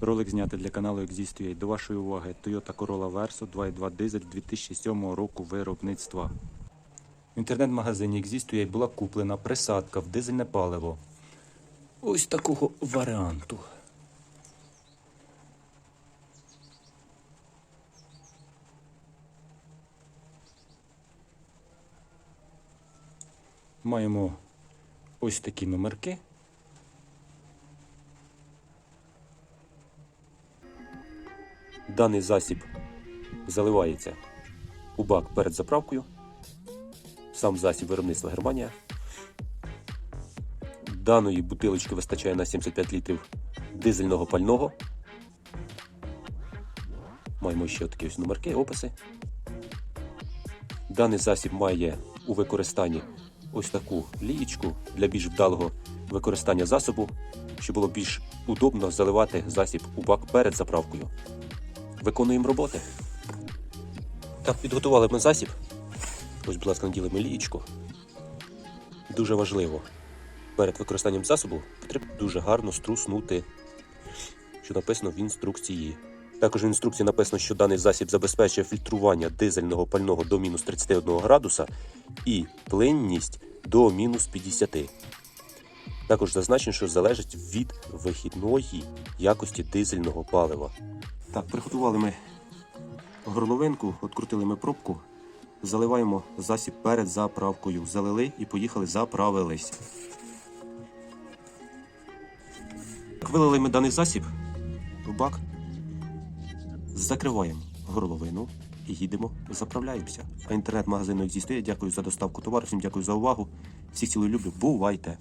Ролик знятий для каналу Exist.ua. До вашої уваги Toyota Corolla Verso 2.2 дизель 2007 року виробництва. В інтернет-магазині Exist.ua була куплена присадка в дизельне паливо. Ось такого варіанту. Маємо ось такі номерки. Даний засіб заливається у бак перед заправкою. Сам засіб виробництва Германія. Даної бутилочки вистачає на 75 літрів дизельного пального. Маємо ще такі ось номерки, описи. Даний засіб має у використанні ось таку лієчку для більш вдалого використання засобу, щоб було більш удобно заливати засіб у бак перед заправкою. Виконуємо роботи. Так, підготували ми засіб. Ось, будь ласка, наділи ми лієчку. Дуже важливо. Перед використанням засобу потрібно дуже гарно струснути, що написано в інструкції. Також в інструкції написано, що даний засіб забезпечує фільтрування дизельного пального до мінус 31 градуса і плинність до мінус 50. Також зазначено, що залежить від вихідної якості дизельного палива. Так, приготували ми горловинку, відкрутили ми пробку, заливаємо засіб перед заправкою. Залили і поїхали, заправились. Вилили ми даний засіб в бак, закриваємо горловину і їдемо, заправляємося. А інтернет-магазину «Екзістує». Дякую за доставку товару, всім дякую за увагу. Всіх цілую люблю. Бувайте!